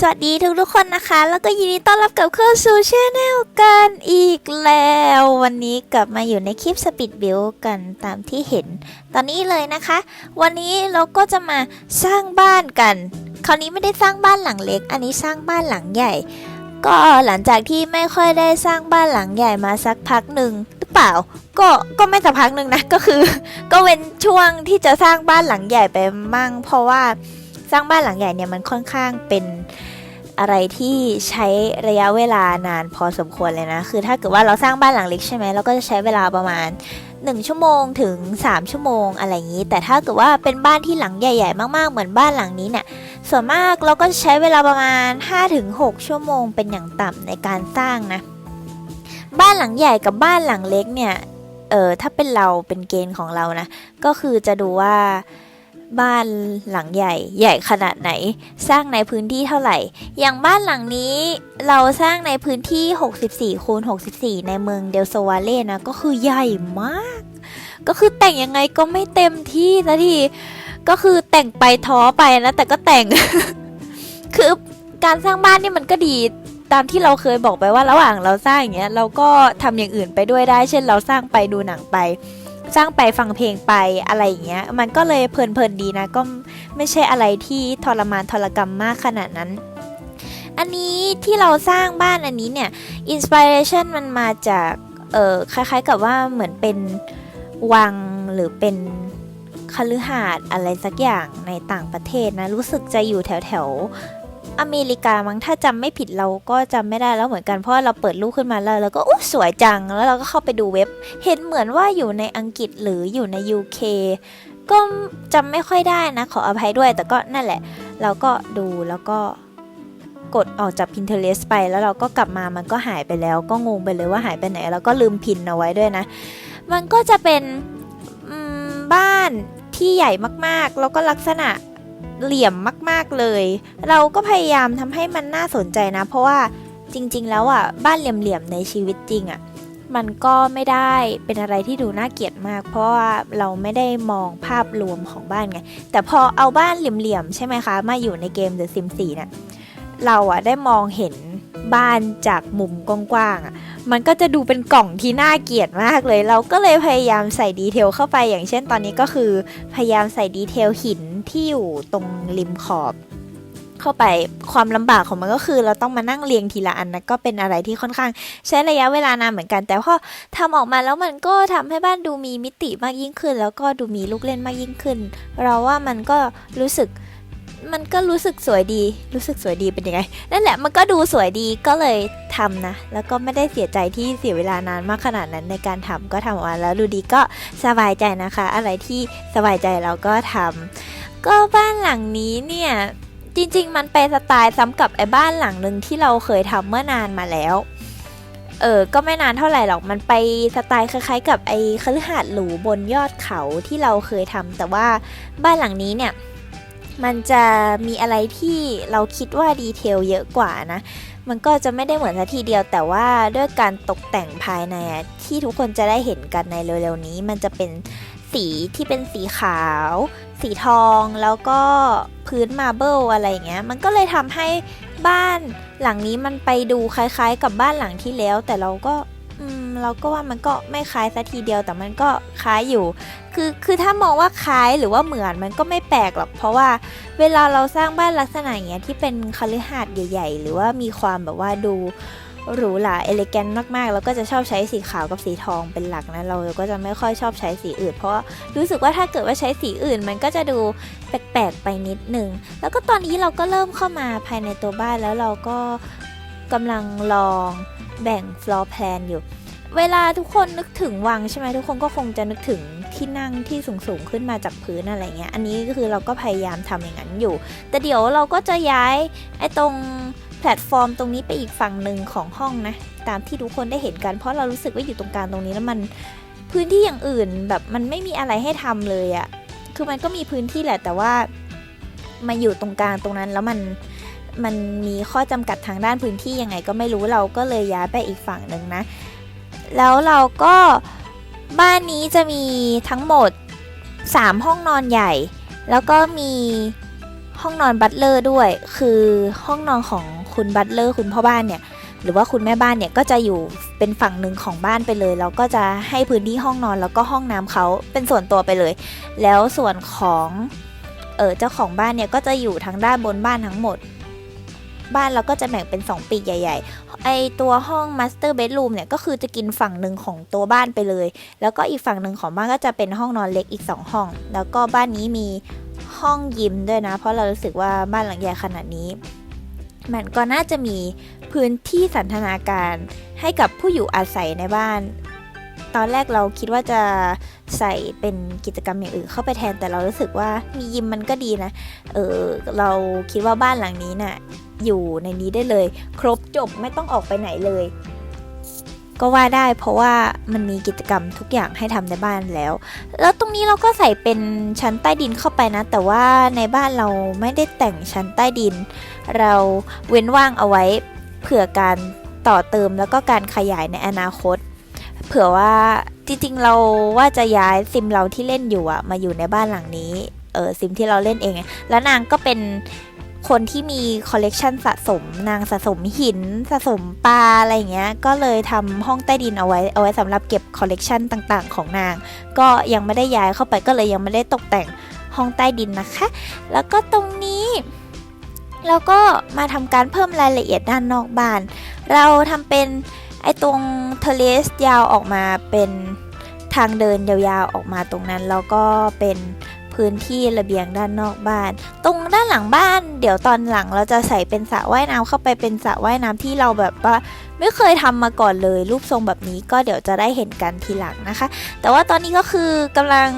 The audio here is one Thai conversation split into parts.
สวัสดีทุกทุกคนนะคะ แล้วก็ยินดีต้อนรับกลับเข้าสู่ช anel กันอีกแล้ว วันนี้กลับมาอยู่ในคลิปสปีดบิวกันตามที่เห็น ตอนนี้เลยนะคะ วันนี้เราก็จะมาสร้างบ้านกัน คราวนี้ไม่ได้สร้างบ้านหลังเล็ก อันนี้สร้างบ้านหลังใหญ่ ก็หลังจากที่ไม่ค่อยได้สร้างบ้านหลังใหญ่มาสักพักหนึ่งหรือเปล่า ก็ก็ไม่สักพักหนึ่งนะก็คือ ก็เว้นช่วงที่จะสร้างบ้านหลังใหญ่ไปมั่ง เพราะว่า สร้างบ้านหลังใหญ่เนี่ยมันค่อนข้างเป็นอะไรที่ใช้ระยะเวลานานพอสมควรเลยนะ คือถ้าเกิดว่าเราสร้างบ้านหลังเล็กใช่ไหมเราก็จะใช้เวลาประมาณ 1 ชั่วโมงถึง 3 ชั่วโมงอะไรอย่างนี้ แต่ถ้าเกิดว่าเป็นบ้านที่หลังใหญ่ ๆ มากๆ เหมือนบ้านหลังนี้เนี่ย ส่วนมากเราก็จะใช้เวลาประมาณ 5-6 ชั่วโมงเป็นอย่างต่ำในการสร้างนะ บ้านหลังใหญ่กับบ้านหลังเล็กเนี่ย เออถ้าเป็นเราเป็นเกณฑ์ของเรานะ ก็คือจะดูว่า บ้านหลังใหญ่ ใหญ่ขนาดไหน สร้างในพื้นที่เท่าไหร่ อย่างบ้านหลังนี้ เราสร้างในพื้นที่ 64คูณ64 ในเมืองเดลโซวาเล่นะ ก็คือใหญ่มาก ก็คือแต่งยังไงก็ไม่เต็มที่สักทีก็คือแต่งไปท้อไปนะ แต่ก็แต่ง คือการสร้างบ้านนี่มันก็ดีตามที่เราเคยบอกไปว่าระหว่างเราสร้างอย่างเงี้ยเราก็ทำอย่างอื่นไปด้วยได้ เช่นเราสร้างไปดูหนังไป สร้างไปฟังเพลงไปอะไรอย่างเงี้ย มันก็เลยเพลินๆดีนะ ก็ไม่ใช่อะไรที่ทรมานทรกรรมมากขนาดนั้น อันนี้ที่เราสร้างบ้านอันนี้เนี่ยอินสปิเรชันมันมาจากเออคล้ายๆกับว่าเหมือนเป็นวังหรือเป็นคฤหาสน์อะไรสักอย่างในต่างประเทศนะ รู้สึกจะอยู่แถวแถว อเมริกามั้งถ้าจำไม่ผิดเราก็จำไม่ได้แล้วเหมือนกันเพราะเราเปิดรูปขึ้นมาแล้วเราก็อู้สวยจังแล้วเราก็เข้าไปดูเว็บ เห็นเหมือนว่าอยู่ในอังกฤษหรืออยู่ใน UK ก็จำไม่ค่อยได้นะขออภัยด้วย แต่ก็นั่นแหละ เราก็ดูแล้วก็กดออกจาก Pinterest ไปแล้วเราก็กลับมามันก็หายไปแล้ว ก็งงไปเลยว่าหายไปไหน แล้วก็ลืมพินเอาไว้ด้วยนะ มันก็จะเป็นบ้านที่ใหญ่มากๆ แล้วก็ลักษณะ เหลี่ยมมากๆเลย เราก็พยายามทำให้มันน่าสนใจนะ เพราะว่าจริง ๆ แล้วอะบ้านเหลี่ยมๆในชีวิตจริงอะมันก็ไม่ได้เป็นอะไรที่ดูน่าเกลียดมาก เพราะว่าเราไม่ได้มองภาพรวมของบ้านไง แต่พอเอาบ้านเหลี่ยมๆใช่ไหมคะ มาอยู่ในเกม The Sims 4เนี่ยเราอะได้มองเห็นบ้านจากมุมกว้างๆอะ มันก็จะดูเป็นกล่องที่น่าเกลียดมากเลย เราก็เลยพยายามใส่ดีเทลเข้าไปอย่างเช่นตอนนี้ก็คือพยายามใส่ดีเทลหินที่อยู่ตรงริมขอบเข้าไปความลำบากของมันก็คือ เราต้องมานั่งเรียงทีละอันนะก็เป็นอะไรที่ค่อนข้าง ใช้ระยะเวลานานเหมือนกัน แต่พอทำออกมาแล้วมันก็ทำให้บ้านดูมีมิติมากยิ่งขึ้น แล้วก็ดูมีลูกเล่นมากยิ่งขึ้น เราว่ามันก็รู้สึก มันก็รู้สึกสวยดี รู้สึกสวยดีเป็นยังไง นั่นแหละมันก็ดูสวยดีก็เลยทำนะ แล้วก็ไม่ได้เสียใจที่เสียเวลานานมากขนาดนั้นในการทำก็ทำออกมาแล้วดูดีก็สบายใจนะคะ อะไรที่สบายใจเราก็ทำก็บ้านหลังนี้เนี่ยจริง ๆ มันเป็นสไตล์ซ้ำกับไอ้บ้านหลังหนึ่งที่เราเคยทำเมื่อนานมาแล้ว เออ ก็ไม่นานเท่าไหร่หรอก มันไปสไตล์คล้ายๆ กับไอ้คฤหาสน์หรูบนยอดเขาที่เราเคยทำแต่ว่าบ้านหลังนี้เนี่ย มันจะมีอะไรที่เราคิดว่าดีเทลเยอะกว่านะ มันก็จะไม่ได้เหมือนทัทีเดียวแต่ว่าด้วยการตกแต่งภายในที่ทุกคนจะได้เห็นกันในเร็วๆนี้ มันจะเป็นสีที่เป็นสีขาว สีทองแล้วก็พื้นมาเบิลอะไรเงี้ย มันก็เลยทำให้บ้านหลังนี้มันไปดูคล้ายๆ กับบ้านหลังที่แล้ว แต่เราก็ เราก็ว่ามันก็ไม่คล้ายซะทีเดียวแต่มันก็คล้ายอยู่ คือคือถ้ามองว่าคล้ายหรือว่าเหมือนมันก็ไม่แปลกหรอกเพราะว่าเวลาเราสร้างบ้านลักษณะอย่างเงี้ยที่เป็นคฤหาสน์ใหญ่ ๆ หรือว่ามีความแบบว่าดูหรูหราเอลิแกนมากๆ แล้วก็จะชอบใช้สีขาวกับสีทองเป็นหลักนะ เราก็จะไม่ค่อยชอบใช้สีอื่น เพราะรู้สึกว่าถ้าเกิดว่าใช้สีอื่น มันก็จะดูแปลกๆไปนิดนึง แล้วก็ตอนนี้เราก็เริ่มเข้ามาภายในตัวบ้านแล้วเราก็กำลังลองแบ่ง floor plan อยู่ เวลาทุกคนนึกถึงวังใช่ไหมทุกคนก็คงจะนึกถึงที่นั่งที่สูงๆขึ้นมาจากพื้นอะไรเงี้ย อันนี้ก็คือเราก็พยายามทำอย่างนั้นอยู่ แต่เดี๋ยวเราก็จะย้ายไอ้ตรงแพลตฟอร์มตรงนี้ไปอีกฝั่งหนึ่งของห้องนะ ตามที่ทุกคนได้เห็นกัน เพราะเรารู้สึกว่าอยู่ตรงกลางตรงนี้แล้วมันพื้นที่อย่างอื่นแบบมันไม่มีอะไรให้ทำเลยอะคือมันก็มีพื้นที่แหละแต่ว่ามาอยู่ตรงกลางตรงนั้นแล้วมันมันมีข้อจำกัดทางด้านพื้นที่ยังไงก็ไม่รู้เราก็เลยย้ายไปอีกฝั่งหนึ่งนะ แล้วเราก็บ้านนี้จะมีทั้งหมด 3 ห้องนอนใหญ่ แล้วก็มีห้องนอนบัตเลอร์ด้วย คือห้องนอนของคุณบัตเลอร์คุณพ่อบ้านเนี่ย หรือว่าคุณแม่บ้านเนี่ยก็จะอยู่เป็นฝั่งหนึ่งของบ้านไปเลย แล้วก็จะให้พื้นที่ห้องนอนแล้วก็ห้องน้ำเขาเป็นส่วนตัวไปเลย แล้วส่วนของเออเจ้าของบ้านเนี่ยก็จะอยู่ทางด้านบนบ้านทั้งหมด บ้านเราก็จะแบ่งเป็น 2 ปีกใหญ่ ๆ ไอตัวห้อง Master Bedroom เนี่ยก็คือจะกินฝั่งหนึ่งของตัวบ้านไปเลย แล้วก็อีกฝั่งหนึ่งของบ้านก็จะเป็นห้องนอนเล็กอีก 2 ห้อง แล้วก็บ้านนี้มีห้องยิมด้วยนะ เพราะเรารู้สึกว่าบ้านหลังใหญ่ขนาดนี้มันก็น่าจะมีพื้นที่สันทนาการให้กับผู้อยู่อาศัยในบ้าน ตอนแรกเราคิดว่าจะใส่เป็นกิจกรรมอย่างอื่นเข้าไปแทนแต่เรารู้สึกว่ามียิมมันก็ดีนะ เออเราคิดว่าบ้านหลังนี้น่ะอยู่ในนี้ได้เลย ครบจบไม่ต้องออกไปไหนเลย ก็ว่าได้เพราะว่ามันมีกิจกรรมทุกอย่างให้ทำในบ้านแล้ว แล้วตรงนี้เราก็ใส่เป็นชั้นใต้ดินเข้าไปนะ แต่ว่าในบ้านเราไม่ได้แต่งชั้นใต้ดิน เราเว้นว่างเอาไว้เผื่อการต่อเติมแล้วก็การขยายในอนาคต เผื่อว่าจริงๆเราว่าจะย้ายซิมเราที่เล่นอยู่อะมาอยู่ในบ้านหลังนี้เออซิมที่เราเล่นเอง แล้วนางก็เป็นคนที่มีคอลเลกชันสะสมนางสะสมหินสะสมปลาอะไรเงี้ย ก็เลยทำห้องใต้ดินเอาไว้เอาไว้สำหรับเก็บคอลเลกชันต่างๆ ของนาง ก็ยังไม่ได้ย้ายเข้าไปก็เลยยังไม่ได้ตกแต่งห้องใต้ดินนะคะ แล้วก็ตรงนี้แล้วก็มาทำการเพิ่มรายละเอียดด้านนอกบ้าน เราทำเป็น ไอ้ตรงเทเลสยาวออกมาเป็นทางเดินยาวๆออกมาตรงนั้น แล้วก็เป็นพื้นที่ระเบียงด้านนอกบ้าน ตรงด้านหลังบ้าน เดี๋ยวตอนหลังเราจะใส่เป็นสระว่ายน้ำเข้าไปเป็นสระว่ายน้ำที่เราแบบว่าไม่เคยทำมาก่อนเลย รูปทรงแบบนี้ก็เดี๋ยวจะได้เห็นกันทีหลังนะคะ แต่ว่าตอนนี้ก็คือกำลัง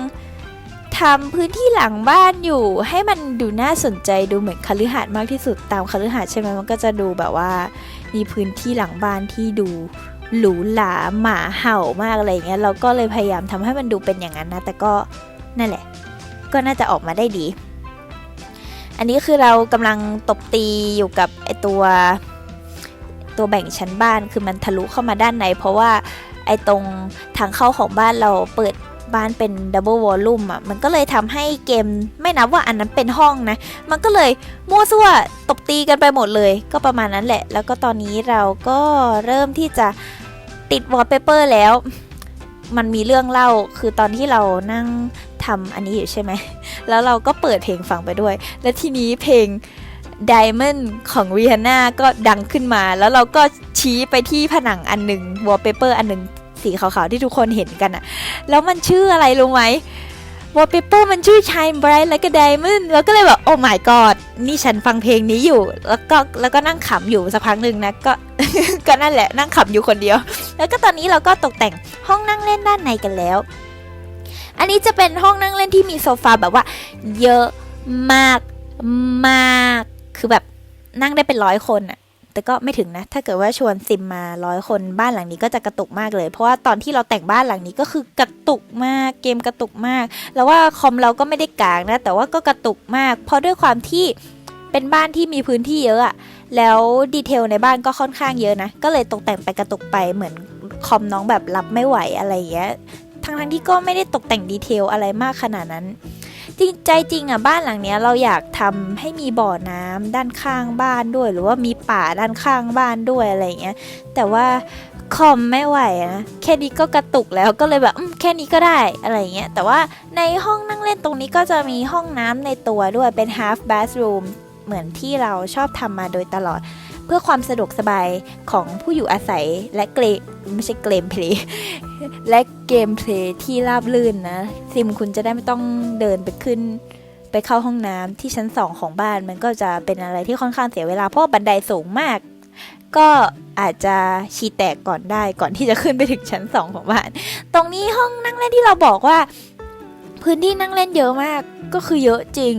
ทำพื้นที่หลังบ้านอยู่ ให้มันดูน่าสนใจดูเหมือนคฤหาสน์มากที่สุดตามคฤหาสน์ใช่ไหมมันก็จะดูแบบว่า มีพื้นที่หลังบ้านที่ดูหรูหราหมาเห่ามากอะไรอย่างเงี้ยเราก็เลยพยายามทำให้มันดูเป็นอย่างนั้นนะ แต่ก็นั่นแหละ ก็น่าจะออกมาได้ดี อันนี้คือเรากำลังตบตีอยู่กับไอตัวตัวแบ่งชั้นบ้านคือมันทะลุเข้ามาด้านใน เพราะว่าไอตรงทางเข้าของบ้านเราเปิด บ้านเป็นดับเบิลวอลลุ่มอะมันก็เลยทำให้เกมไม่นับว่าอันนั้นเป็นห้องนะ มันก็เลยมั่วซั่วตบตีกันไปหมดเลย ก็ประมาณนั้นแหละ แล้วก็ตอนนี้เราก็เริ่มที่จะติดวอลเปเปอร์แล้ว มันมีเรื่องเล่าคือตอนที่เรานั่งทำอันนี้อยู่ใช่ไหม แล้วเราก็เปิดเพลงฟังไปด้วย และทีนี้เพลง Diamond ของ Rihanna ก็ดังขึ้นมา แล้วเราก็ชี้ไปที่ผนังอันหนึ่งวอลเปเปอร์อันหนึ่ง สีขาวๆที่ทุกคนเห็นกันอะแล้วมันชื่ออะไรรู้ไหมวอลเปเปอร์มันชื่อ Shine Bright Like a Diamond แล้วก็เลยแบบ โอ้ my god นี่ฉันฟังเพลงนี้อยู่ แล้วก็แล้วก็นั่งขำอยู่สักพักหนึ่งนะ ก็ ก็นั่นแหละนั่งขำอยู่คนเดียว แล้วก็ตอนนี้เราก็ตกแต่งห้องนั่งเล่นด้านในกันแล้ว อันนี้จะเป็นห้องนั่งเล่นที่มีโซฟาแบบว่า เยอะมากมาก คือแบบนั่งได้เป็นร้อยคนอะ แต่ก็ไม่ถึงนะ ถ้าเกิดว่าชวนซิมมาร้อยคนบ้านหลังนี้ก็จะกระตุกมากเลย เพราะว่าตอนที่เราแต่งบ้านหลังนี้ก็คือกระตุกมาก เกมกระตุกมาก แล้วว่าคอมเราก็ไม่ได้กลางนะ แต่ว่าก็กระตุกมาก เพราะด้วยความที่เป็นบ้านที่มีพื้นที่เยอะอะแล้วดีเทลในบ้านก็ค่อนข้างเยอะนะ ก็เลยตกแต่งไปกระตุกไปเหมือนคอมน้องแบบรับไม่ไหวอะไรอย่างเงี้ย ทั้งทั้งๆที่ก็ไม่ได้ตกแต่งดีเทลอะไรมากขนาดนั้น จริงใจจริงอะบ้านหลังเนี้ยเราอยากทำให้มีบ่อน้ำด้านข้างบ้านด้วย หรือว่ามีป่าด้านข้างบ้านด้วยอะไรเงี้ยแต่ว่าคอมไม่ไหวนะแค่นี้ก็กระตุกแล้วก็เลยแบบแค่นี้ก็ได้อะไรเงี้ยแต่ว่าในห้องนั่งเล่นตรงนี้ก็จะมีห้องน้ำในตัวด้วยเป็น half bathroom เหมือนที่เราชอบทำมาโดยตลอด เพื่อความสะดวกสบายของผู้อยู่อาศัยและเกรไม่ใช่เกมเพลย์และเกมเพลย์ที่ราบลื่นนะ ซิมคุณจะได้ไม่ต้องเดินไปขึ้น ไปเข้าห้องน้ำที่ชั้นสองของบ้านมันก็จะเป็นอะไรที่ค่อนข้างเสียเวลา เพราะบันไดสูงมาก ก็อาจจะชีแตกก่อนได้ก่อนที่จะขึ้นไปถึงชั้นสองของบ้าน ตรงนี้ห้องนั่งเล่นที่เราบอกว่า พื้นที่นั่งเล่นเยอะมากก็คือเยอะจริง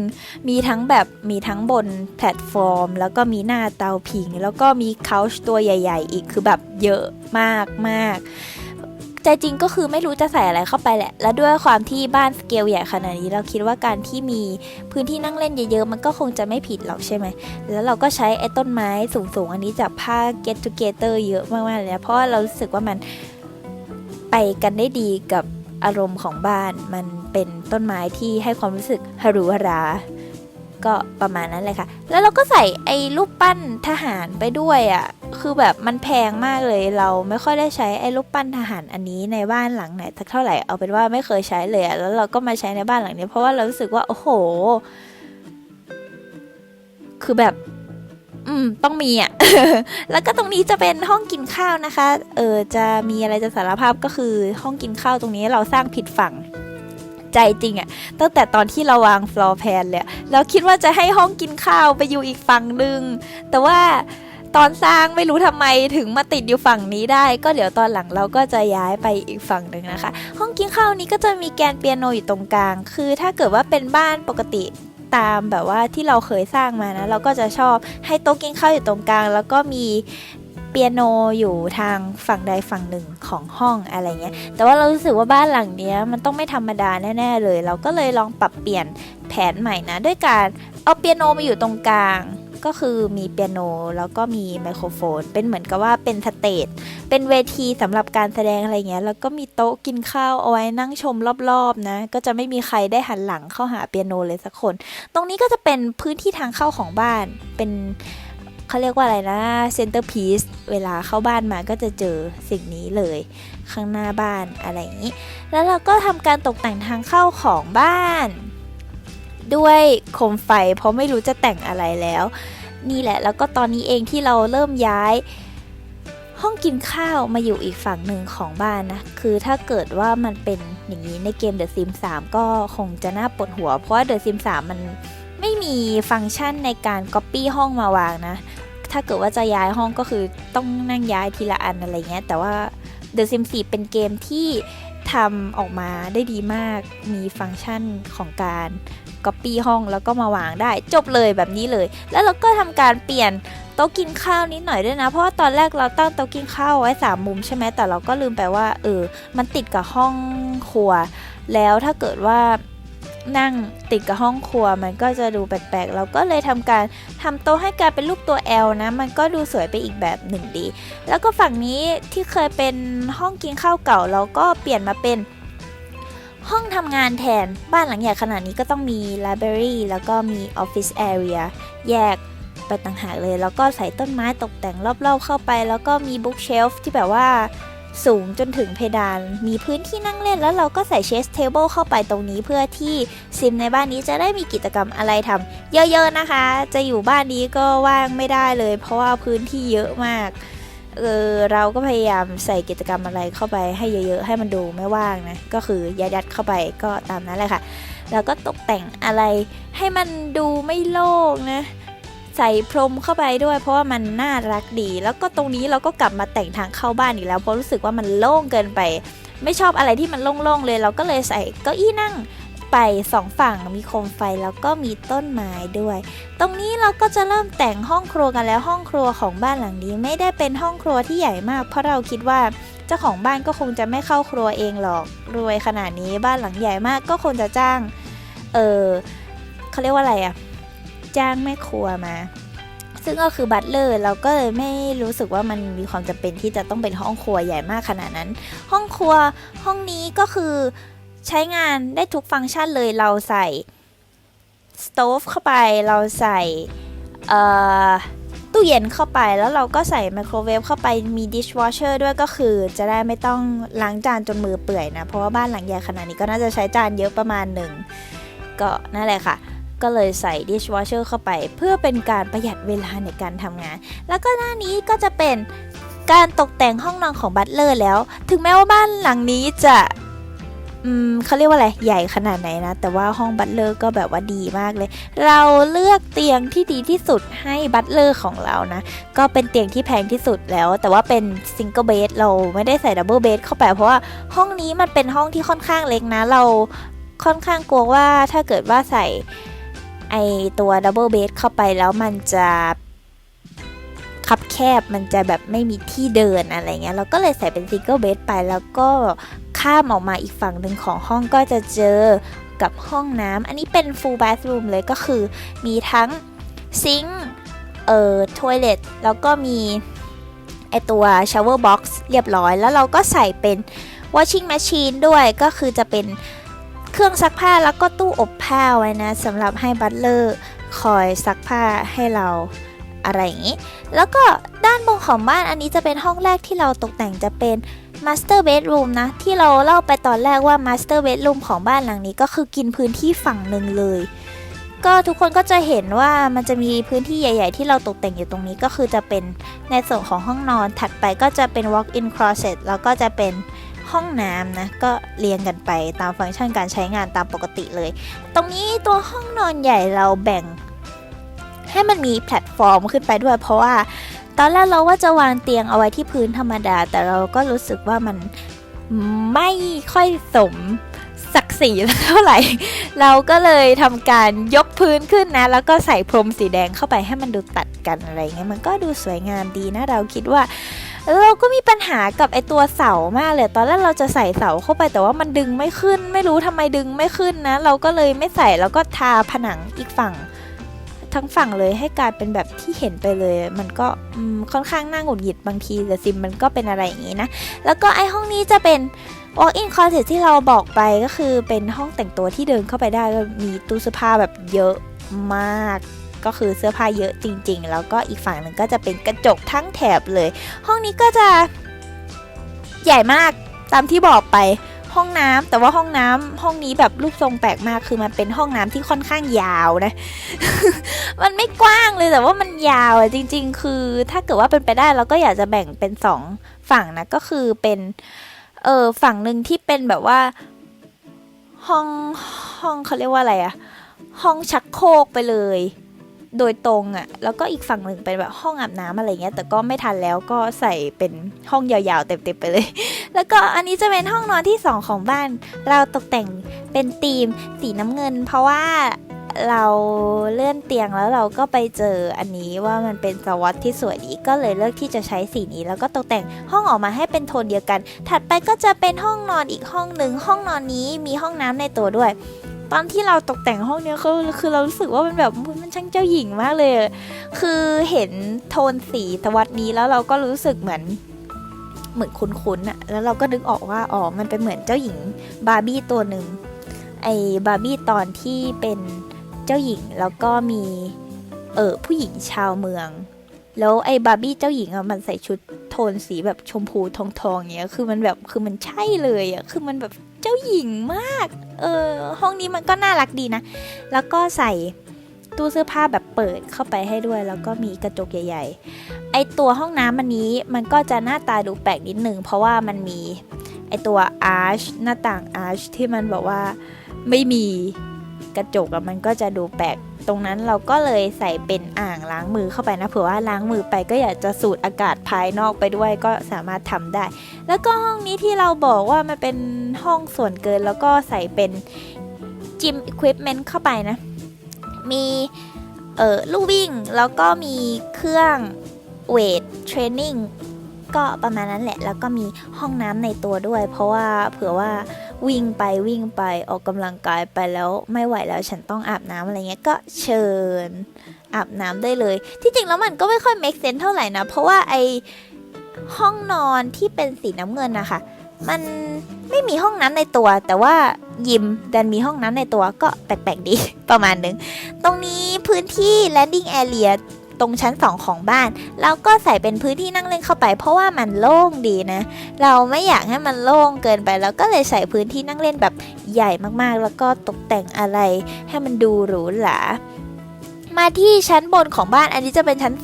มีทั้งแบบมีทั้งบนแพลตฟอร์ม แล้วก็มีหน้าเตาผิง แล้วก็มีเคาน์ตัวใหญ่ ๆ อีกคือแบบเยอะมากมากใจจริงก็คือไม่รู้จะใส่อะไรเข้าไปแหละ และด้วยความที่บ้านสเกลใหญ่ขนาดนี้เราคิดว่าการที่มีพื้นที่นั่งเล่นเยอะๆ มันก็คงจะไม่ผิดหรอกใช่ไหม แล้วเราก็ใช้ไอ้ต้นไม้สูงๆ อันนี้จากผ้า Get Together เยอะมากๆเลยนะเพราะว่าเรารู้สึกว่ามันไปกันได้ดีกับ อารมณ์ของบ้านมันเป็นต้นไม้ที่ให้ความรู้สึกฮารุฮาราก็ประมาณนั้นเลยค่ะ แล้วเราก็ใส่ไอ้รูปปั้นทหารไปด้วยอะ่ะ คือแบบมันแพงมากเลย เราไม่ค่อยได้ใช้ไอ้รูปปั้นทหารอันนี้ในบ้านหลังไหนสักเท่าไหร่ เอาเป็นว่าไม่เคยใช้เลยอะแล้วเราก็มาใช้ในบ้านหลังนี้ เพราะว่าเรารู้สึกว่า โอ้โห คือแบบ อืมต้องมีอะ แล้วก็ตรงนี้จะเป็นห้องกินข้าวนะคะ เออจะมีอะไรจะสารภาพก็คือห้องกินข้าวตรงนี้เราสร้างผิดฝั่งใจจริงอะตั้งแต่ตอนที่เราวางฟลอร์แพนเลยเราคิดว่าจะให้ห้องกินข้าวไปอยู่อีกฝั่งหนึ่งแต่ว่าตอนสร้างไม่รู้ทำไมถึงมาติดอยู่ฝั่งนี้ได้ ก็เดี๋ยวตอนหลังเราก็จะย้ายไปอีกฝั่งหนึ่งนะคะ ห้องกินข้าวนี้ก็จะมีแกนเปียโนอยู่ตรงกลาง คือถ้าเกิดว่าเป็นบ้านปกติ ตามแบบว่าที่เราเคยสร้างมานะ เราก็จะชอบให้โต๊ะกินข้าวอยู่ตรงกลาง แล้วก็มีเปียโนอยู่ทางฝั่งใดฝั่งหนึ่งของห้องอะไรเงี้ย แต่ว่าเรารู้สึกว่าบ้านหลังเนี้ยมันต้องไม่ธรรมดาแน่ๆเลย เราก็เลยลองปรับเปลี่ยนแผนใหม่นะ ด้วยการเอาเปียโนมาอยู่ตรงกลาง ก็คือมีเปียโนแล้วก็มีไมโครโฟน เป็นเหมือนกับว่าเป็นสเตจเป็นเวทีสำหรับการแสดงอะไรเงี้ย แล้วก็มีโต๊ะกินข้าวเอาไว้นั่งชมรอบๆนะ ก็จะไม่มีใครได้หันหลังเข้าหาเปียโนเลยสักคน ตรงนี้ก็จะเป็นพื้นที่ทางเข้าของบ้าน เป็นเขาเรียกว่าอะไรนะเซนเตอร์พีซเวลาเข้าบ้านมาก็จะเจอสิ่งนี้เลย ข้างหน้าบ้านอะไรอย่างนี้ แล้วเราก็ทำการตกแต่งทางเข้าของบ้าน ด้วยโคมไฟ เพราะไม่รู้จะแต่งอะไรแล้ว นี่แหละ แล้วก็ตอนนี้เองที่เราเริ่มย้าย ห้องกินข้าวมาอยู่อีกฝั่งหนึ่งของบ้านนะ คือถ้าเกิดว่ามันเป็นอย่างนี้ในเกม The Sims 3 ก็คงจะน่าปวดหัว เพราะว่า The Sims 3 มันไม่มีฟังก์ชันในการ Copy ห้องมาวางนะ ถ้าเกิดว่าจะย้ายห้องก็คือต้องนั่งย้ายทีละอันอะไรเงี้ย แต่ว่า The Sims 4 เป็นเกมที่ทำออกมาได้ดีมาก มีฟังก์ชันของการ Copy ห้องแล้วก็มาวางได้จบเลยแบบนี้เลย แล้วเราก็ทำการเปลี่ยนโต๊ะกินข้าวนิดหน่อยด้วยนะ เพราะว่าตอนแรกเราตั้งโต๊ะกินข้าวไว้สามมุมใช่ไหมแต่เราก็ลืมไปว่าเออมันติดกับห้องครัว แล้วถ้าเกิดว่านั่งติดกับห้องครัวมันก็จะดูแปลกๆ เราก็เลยทำการทำโต๊ะให้กลายเป็นรูปตัว L นะ มันก็ดูสวยไปอีกแบบหนึ่งดี แล้วก็ฝั่งนี้ที่เคยเป็นห้องกินข้าวเก่า เราก็เปลี่ยนมาเป็น ห้องทำงานแทนบ้านหลังใหญ่ขนาดนี้ก็ต้องมี library แล้วก็มี office area แยกไปต่างหากเลย แล้วก็ใส่ต้นไม้ตกแต่งรอบๆเข้าไป แล้วก็มี bookshelf ที่แบบว่าสูงจนถึงเพดาน มีพื้นที่นั่งเล่นแล้วเราก็ใส่ chest table เข้าไปตรงนี้เพื่อที่ซิมในบ้านนี้จะได้มีกิจกรรมอะไรทำเยอะๆนะคะ จะอยู่บ้านนี้ก็ว่างไม่ได้เลย เพราะว่าพื้นที่เยอะมาก เออเราก็พยายามใส่กิจกรรมอะไรเข้าไปให้เยอะๆ ให้มันดูไม่ว่างนะ ก็คือยัดๆเข้าไปก็ตามนั้นแหละค่ะแล้วก็ตกแต่งอะไรให้มันดูไม่โล่งนะใส่พรมเข้าไปด้วย เพราะว่ามันน่ารักดี แล้วก็ตรงนี้เราก็กลับมาแต่งทางเข้าบ้านอีกแล้วเพราะรู้สึกว่ามันโล่งเกินไป ไม่ชอบอะไรที่มันโล่งๆเลย เราก็เลยใส่เก้าอี้นั่ง ไปสองฝั่งมีโคมไฟแล้วก็มีต้นไม้ด้วย ตรงนี้เราก็จะเริ่มแต่งห้องครัวกันแล้วห้องครัวของบ้านหลังนี้ไม่ได้เป็นห้องครัวที่ใหญ่มาก เพราะเราคิดว่าเจ้าของบ้านก็คงจะไม่เข้าครัวเองหรอกรวยขนาดนี้บ้านหลังใหญ่มากก็คงจะจ้าง เออเขาเรียกว่าอะไรอะจ้างแม่ครัวมาซึ่งก็คือบัตเลอร์เราก็เลยไม่รู้สึกว่ามันมีความจำเป็นที่จะต้องเป็นห้องครัวใหญ่มากขนาดนั้น ห้องครัวห้องนี้ก็คือ ใช้งานได้ทุกฟังก์ชันเลยเราใส่สโตฟเข้าไปเราใส่ตู้เย็นเข้าไปแล้วเราก็ใส่ไมโครเวฟเข้าไปมีดิชวอชเชอร์ด้วยก็คือจะได้ไม่ต้องล้างจานจนมือเปื่อยนะ เพราะว่าบ้านหลังใหญ่ขนาดนี้ก็น่าจะใช้จานเยอะประมาณหนึ่งก็นั่นแหละค่ะ ก็เลยใส่ dishwasher เข้าไป เพื่อเป็นการประหยัดเวลาในการทำงาน แล้วก็หน้านี้ก็จะเป็นการตกแต่งห้องนอนของบัตเลอร์แล้ว ถึงแม้ว่าบ้านหลังนี้จะ อืมเขาเรียกว่าอะไรใหญ่ขนาดไหนนะ แต่ว่าห้องบัตเลอร์ก็แบบว่าดีมากเลย เราเลือกเตียงที่ดีที่สุดให้บัตเลอร์ของเรานะ ก็เป็นเตียงที่แพงที่สุดแล้ว แต่ว่าเป็นซิงเกิลเบดเราไม่ได้ใส่ดับเบิลเบดเข้าไปเพราะว่าห้องนี้มันเป็นห้องที่ค่อนข้างเล็กนะ เราค่อนข้างกลัวว่าถ้าเกิดว่าใส่ไอตัวดับเบิลเบดเข้าไปแล้วมันจะ คับแคบมันจะแบบไม่มีที่เดินอะไรเงี้ยเราก็เลยใส่เป็นซิงเกิลเบดไปแล้วก็ข้ามออกมาอีกฝั่งหนึ่งของห้องก็จะเจอกับห้องน้ำอันนี้เป็น full bathroom เลยก็คือมีทั้งซิงค์เอ่อทอยเลทแล้วก็มีไอตัว shower box เรียบร้อย แล้วเราก็ใส่เป็น washing machine ด้วยก็คือจะเป็นเครื่องซักผ้าแล้วก็ตู้อบผ้าไว้นะสำหรับให้บัตเลอร์คอยซักผ้าให้เรา อะไรอย่างนี้ แล้วก็ด้านบนของบ้านอันนี้จะเป็นห้องแรกที่เราตกแต่งจะเป็น Master Bedroom นะ ที่เราเล่าไปตอนแรกว่า Master Bedroom ของบ้านหลังนี้ก็คือกินพื้นที่ฝั่งหนึ่งเลย ก็ทุกคนก็จะเห็นว่ามันจะมีพื้นที่ใหญ่ ๆ ที่เราตกแต่งอยู่ตรงนี้ก็คือจะเป็นในส่วนของห้องนอนถัดไปก็จะเป็น walk-in closet แล้วก็จะเป็นห้องน้ำนะ ก็เรียงกันไปตามฟังก์ชันการใช้งานตามปกติเลย ตรงนี้ตัวห้องนอนใหญ่เราแบ่ง ให้มันมีแพลตฟอร์มขึ้นไปด้วย เพราะว่า ตอนแรกเราว่าจะวางเตียงเอาไว้ที่พื้นธรรมดา แต่เราก็รู้สึกว่ามันไม่ค่อยสมศักดิ์ศรีเท่าไหร่ เราก็เลยทำการยกพื้นขึ้นนะ แล้วก็ใส่พรมสีแดงเข้าไปให้มันดูตัดกันอะไรเงี้ยมันก็ดูสวยงามดีนะเราคิดว่าเราก็มีปัญหากับไอตัวเสามากเลย ตอนแรกเราจะใส่เสาเข้าไปแต่ว่ามันดึงไม่ขึ้น ไม่รู้ทำไมดึงไม่ขึ้นนะ เราก็เลยไม่ใส่แล้วก็ทาผนังอีกฝั่ง ทั้งฝั่งเลยให้กลายเป็นแบบที่เห็นไปเลย มันก็ค่อนข้างน่าหงุดหงิดบางทีแต่ซิมมันก็เป็นอะไรอย่างนี้นะ แล้วก็ไอห้องนี้จะเป็น walk-in closet ที่เราบอกไปก็คือเป็นห้องแต่งตัวที่เดินเข้าไปได้ก็มีตู้เสื้อผ้าแบบเยอะมากก็คือเสื้อผ้าเยอะจริง ๆ แล้วก็อีกฝั่งหนึ่งก็จะเป็นกระจกทั้งแถบเลย ห้องนี้ก็จะใหญ่มากตามที่บอกไป ห้องน้ำแต่ว่าห้องน้ำห้องนี้แบบรูปทรงแปลกมากคือมันเป็นห้องน้ำที่ค่อนข้างยาวนะ มันไม่กว้างเลยแต่ว่ามันยาวอะจริง ๆ คือ ถ้าเกิดว่าเป็นไปได้เราก็อยากจะแบ่งเป็นสองฝั่งนะก็คือเป็นเออฝั่งหนึ่งที่เป็นแบบว่า ห้องห้องเขาเรียกว่าอะไรอะห้องชักโครกไปเลย โดยตรงอะ่ะ แล้วก็อีกฝั่งหนึ่งเป็นแบบห้องอาบน้ำอะไรเงี้ย แต่ก็ไม่ทันแล้วก็ใส่เป็นห้องยาวๆเต็มๆไปเลย แล้วก็อันนี้จะเป็นห้องนอนที่สองของบ้าน เราตกแต่งเป็นธีมสีน้ำเงิน เพราะว่าเราเลื่อนเตียงแล้วเราก็ไปเจออันนี้ว่ามันเป็นสวอตที่สวยดีก็เลยเลือกที่จะใช้สีนี้ แล้วก็ตกแต่งห้องออกมาให้เป็นโทนเดียวกัน ถัดไปก็จะเป็นห้องนอนอีกห้องหนึ่งห้องนอนนี้มีห้องน้ำในตัวด้วย ตอนที่เราตกแต่งห้องเนี้ยคือคือเรารู้สึกว่ามันแบบมันช่างเจ้าหญิงมากเลย คือเห็นโทนสีสวัดนี้แล้วเราก็รู้สึกเหมือนเหมือนคุ้นๆอะแล้วเราก็นึกออกว่าอ๋อมันเป็นเหมือนเจ้าหญิงบาร์บี้ตัวหนึ่งไอ้บาร์บี้ตอนที่เป็นเจ้าหญิงแล้วก็มีเออผู้หญิงชาวเมือง แล้วไอ้บาร์บี้เจ้าหญิงอะมันใส่ชุดโทนสีแบบชมพูทองทองๆเงี้ยคือมันแบบคือมันใช่เลยอะคือมันแบบ เจ้าหญิงมาก เออ ห้องนี้มันก็น่ารักดีนะ แล้วก็ใส่ตู้เสื้อผ้าแบบเปิดเข้าไปให้ด้วย แล้วก็มีกระจกใหญ่ ๆ ไอตัวห้องน้ำมันนี้มันก็จะหน้าตาดูแปลกนิดนึง เพราะว่ามันมีไอตัวอาร์ชหน้าต่างอาร์ชที่มันบอกว่าไม่มีกระจกอะมันก็จะดูแปลก ตรงนั้นเราก็เลยใส่เป็นอ่างล้างมือเข้าไปนะเผื่อว่าล้างมือไปก็อยากจะสูดอากาศภายนอกไปด้วยก็สามารถทำได้ แล้วก็ห้องนี้ที่เราบอกว่ามันเป็นห้องส่วนเกินแล้วก็ใส่เป็นจิมอุปกรณ์เข้าไปนะ มีเออลู่วิ่งแล้วก็มีเครื่องเวทเทรนนิ่งก็ประมาณนั้นแหละ แล้วก็มีห้องน้ำในตัวด้วย เพราะว่าเผื่อว่า วิ่งไปวิ่งไปออกกำลังกายไปแล้วไม่ไหวแล้วฉันต้องอาบน้ำอะไรเงี้ยก็เชิญอาบน้ำได้เลย ที่จริงแล้วมันก็ไม่ค่อย make sense เท่าไหร่นะ เพราะว่าไอห้องนอนที่เป็นสีน้ำเงินนะคะมันไม่มีห้องน้ำในตัว แต่ว่ายิมดันมีห้องน้ำในตัวก็แปลกๆดีประมาณนึง ตรงนี้พื้นที่ landing area ตรงชั้น 2 ของบ้าน เราก็ใส่เป็นพื้นที่นั่งเล่นเข้าไป เพราะว่ามันโล่งดีนะ เราไม่อยากให้มันโล่งเกินไปเราก็เลยใส่พื้นที่นั่งเล่นแบบใหญ่มากๆ แล้วก็ตกแต่งอะไรให้มันดูหรูหรามาที่ชั้นบนของบ้านอันนี้จะเป็นชั้น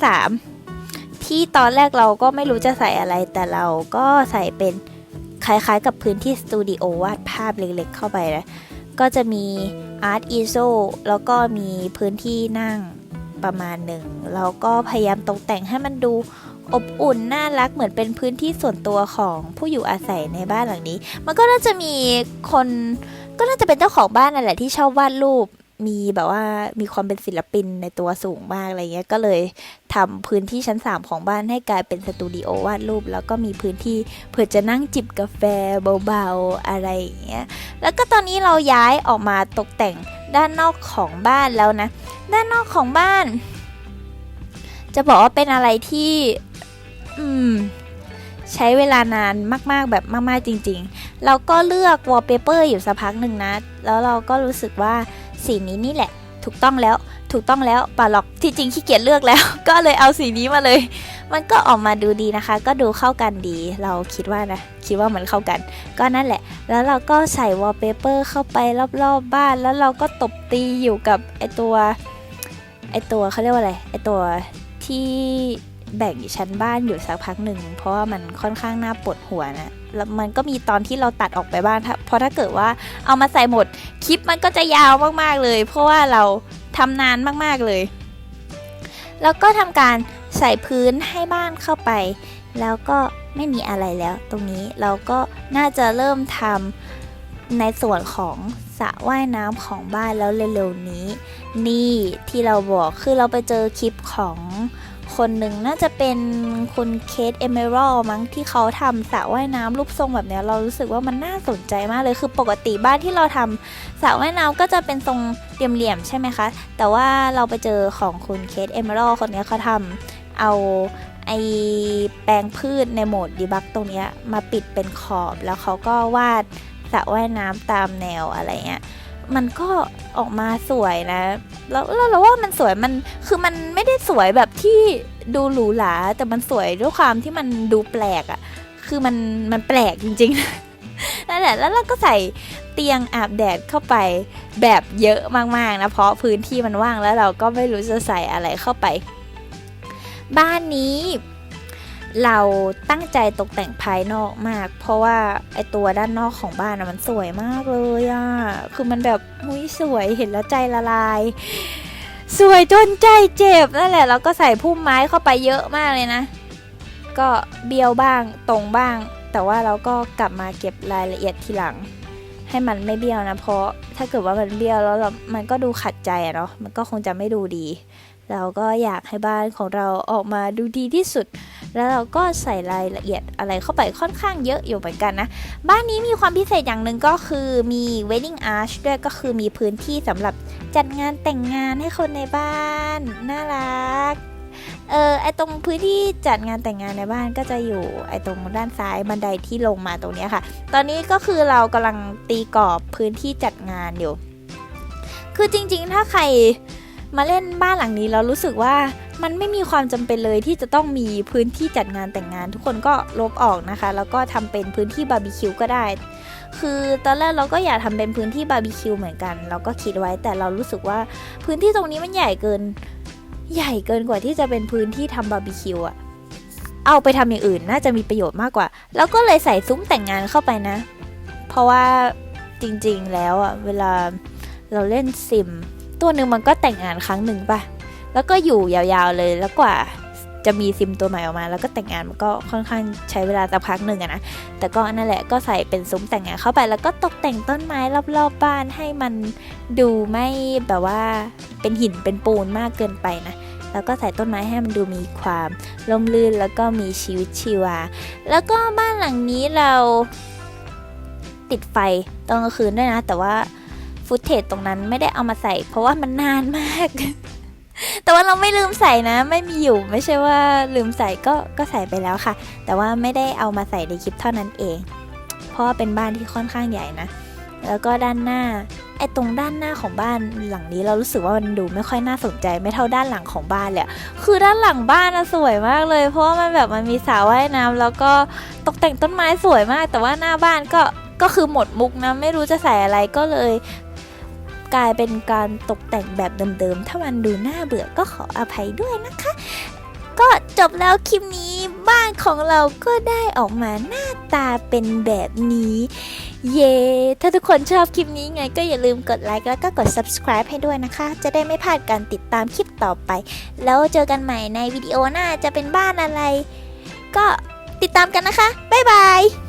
3 ที่ตอนแรกเราก็ไม่รู้จะใส่อะไรแต่เราก็ใส่เป็นคล้ายๆ กับพื้นที่สตูดิโอวาดภาพเล็กๆ เข้าไปนะก็จะมีอาร์ตอีโซแล้วก็มีพื้นที่นั่ง ประมาณหนึ่งแล้วก็พยายามตกแต่งให้มันดูอบอุ่นน่ารักเหมือนเป็นพื้นที่ส่วนตัวของผู้อยู่อาศัยในบ้านหลังนี้ มันก็น่าจะมีคนก็น่าจะเป็นเจ้าของบ้านนั่นแหละที่ชอบวาดรูปมีแบบว่ามีความเป็นศิลปินในตัวสูงมากอะไรเงี้ยก็เลยทำพื้นที่ชั้น 3 ของบ้านให้กลายเป็นสตูดิโอวาดรูป แล้วก็มีพื้นที่เผื่อจะนั่งจิบกาแฟเบาๆอะไรอย่างเงี้ยแล้วก็ตอนนี้เราย้ายออกมาตกแต่ง ด้านนอกของบ้านแล้วนะ ด้านนอกของบ้าน จะบอกว่าเป็นอะไรที่ อืม ใช้เวลานานมาก ๆ แบบมาก ๆ จริง ๆ เราก็เลือกวอลเปเปอร์อยู่สักพักหนึ่งนะ แล้วเราก็รู้สึกว่าสีนี้นี่แหละ ถูกต้องแล้ว ถูกต้องแล้วป่าหรอกที่จริงขี้เกียจเลือกแล้ว ก็เลยเอาสีนี้มาเลย มันก็ออกมาดูดีนะคะ ก็ดูเข้ากันดี เราคิดว่านะ คิดว่ามันเข้ากัน ก็นั่นแหละ แล้วเราก็ใส่วอลเปเปอร์เข้าไปรอบๆบบ้าน แล้วเราก็ตบตีอยู่กับไอตัวไอตัวเขาเรียกว่าอะไรไอตัวที่แบ่งชั้นบ้านอยู่สักพักหนึ่ง เพราะว่ามันค่อนข้างน่าปวดหัวนะแล้วมันก็มีตอนที่เราตัดออกไปบ้างเพราะถ้าเกิดว่าเอามาใส่หมดคลิปมันก็จะยาวมากๆเลย เพราะว่าเรา ทำนานมากๆเลย แล้วก็ทำการใส่พื้นให้บ้านเข้าไป แล้วก็ไม่มีอะไรแล้ว ตรงนี้เราก็น่าจะเริ่มทำในส่วนของสระว่ายน้ำของบ้านแล้วเร็วๆนี้ นี่ที่เราบอกคือเราไปเจอคลิปของ คนหนึ่งน่าจะเป็นคุณเคทเอเมอรัลมั้งที่เขาทำสระว่ายน้ำรูปทรงแบบเนี้ยเรารู้สึกว่ามันน่าสนใจมากเลยคือปกติบ้านที่เราทำสระว่ายน้ำก็จะเป็นทรงเหลี่ยมๆใช่ไหมคะ แต่ว่าเราไปเจอของคุณเคทเอเมอรัลคนนี้เขาทำเอาไอแปลงพืชในโหมดดีบักตรงนี้มาปิดเป็นขอบแล้วเขาก็วาดสระว่ายน้ำตามแนวอะไรเงี้ย มันก็ออกมาสวยนะแล้วแล้วเราว่ามันสวยมันคือมันไม่ได้สวยแบบที่ดูหรูหราแต่มันสวยด้วยความที่มันดูแปลกอะ่ะ คือมันมันแปลกจริงๆนั่นแหละแล้วเราก็ใส่เตียงอาบแดดเข้าไปแบบเยอะมากๆนะเพราะพื้นที่มันว่างแล้วเราก็ไม่รู้จะใส่อะไรเข้าไป บ้านนี้ เราตั้งใจตกแต่งภายนอกมาก เพราะว่าไอตัวด้านนอกของบ้านอะมันสวยมากเลยอะคือมันแบบมุ้ยสวยเห็นแล้วใจละลาย สวยจนใจเจ็บนั่นแหละแล้วก็ใส่พุ่มไม้เข้าไปเยอะมากเลยนะ ก็เบี้ยวบ้างตรงบ้าง แต่ว่าเราก็กลับมาเก็บรายละเอียดทีหลัง ให้มันไม่เบี้ยวนะ เพราะถ้าเกิดว่ามันเบี้ยวแล้วมันก็ดูขัดใจอะเนาะมันก็คงจะไม่ดูดี เราก็อยากให้บ้านของเราออกมาดูดีที่สุด แล้วเราก็ใส่รายละเอียดอะไรเข้าไปค่อนข้างเยอะอยู่เหมือนกันนะ บ้านนี้มีความพิเศษอย่างหนึ่งก็คือมี wedding arch ด้วยก็คือมีพื้นที่สำหรับจัดงานแต่งงานให้คนในบ้าน น่ารักเออไอตรงพื้นที่จัดงานแต่งงานในบ้านก็จะอยู่ไอตรงด้านซ้ายบันไดที่ลงมาตรงนี้ค่ะ ตอนนี้ก็คือเรากำลังตีกรอบพื้นที่จัดงานอยู่ คือจริงๆ ถ้าใครมาเล่นบ้านหลังนี้เรารู้สึกว่า มันไม่มีความจำเป็นเลยที่จะต้องมีพื้นที่จัดงานแต่งงาน ทุกคนก็ลบออกนะคะ แล้วก็ทำเป็นพื้นที่บาร์บีคิวก็ได้ คือตอนแรกเราก็อยากทำเป็นพื้นที่บาร์บีคิวเหมือนกัน เราก็คิดไว้แต่เรารู้สึกว่าพื้นที่ตรงนี้มันใหญ่เกิน ใหญ่เกินกว่าที่จะเป็นพื้นที่ทำบาร์บีคิวอะเอาไปทำอย่างอื่นน่าจะมีประโยชน์มากกว่า แล้วก็เลยใส่ซุ้มแต่งงานเข้าไปนะ เพราะว่าจริงๆแล้วอะเวลาเราเล่นซิม ตัวหนึ่งมันก็แต่งงานครั้งหนึ่งปะ แล้วก็อยู่ยาวๆเลยแล้วกว่าจะมีซิมตัวใหม่ออกมา แล้วก็แต่งงานมันก็ค่อนข้างใช้เวลาสักพักหนึ่งอะนะ แต่ก็นั่นแหละก็ใส่เป็นซุ้มแต่งงานเข้าไป แล้วก็ตกแต่งต้นไม้รอบๆบ้านให้มันดูไม่แบบว่าเป็นหินเป็นปูนมากเกินไปนะ แล้วก็ใส่ต้นไม้ให้มันดูมีความร่มรื่นแล้วก็มีชีวิตชีวา แล้วก็บ้านหลังนี้เราติดไฟตอนกลางคืนด้วยนะ แต่ว่าฟุตเทจตรงนั้นไม่ได้เอามาใส่ เพราะว่ามันนานมาก แต่ว่าเราไม่ลืมใส่นะ ไม่มีอยู่ไม่ใช่ว่าลืมใส่ก็ก็ใส่ไปแล้วค่ะ แต่ว่าไม่ได้เอามาใส่ในคลิปเท่านั้นเอง เพราะเป็นบ้านที่ค่อนข้างใหญ่นะ แล้วก็ด้านหน้าไอ้ตรงด้านหน้าของบ้านหลังนี้เรารู้สึกว่ามันดูไม่ค่อยน่าสนใจไม่เท่าด้านหลังของบ้านเลยคือด้านหลังบ้านนะสวยมากเลย เพราะว่ามันแบบมันมีสระว่ายน้ำแล้วก็ตกแต่งต้นไม้สวยมาก แต่ว่าหน้าบ้านก็ก็คือหมดมุกนะไม่รู้จะใส่อะไรก็เลย กลายเป็นการตกแต่งแบบเดิมๆ ถ้ามันดูน่าเบื่อก็ขออภัยด้วยนะคะ ก็จบแล้วคลิปนี้บ้านของเราก็ได้ออกมาหน้าตาเป็นแบบนี้ เย้ถ้าทุกคนชอบคลิปนี้ไงก็อย่าลืมกดไลค์แล้วก็กด subscribe ให้ด้วยนะคะ จะได้ไม่พลาดการติดตามคลิปต่อไป แล้วเจอกันใหม่ในวิดีโอหน้าจะเป็นบ้านอะไร ก็ติดตามกันนะคะ บ๊ายบาย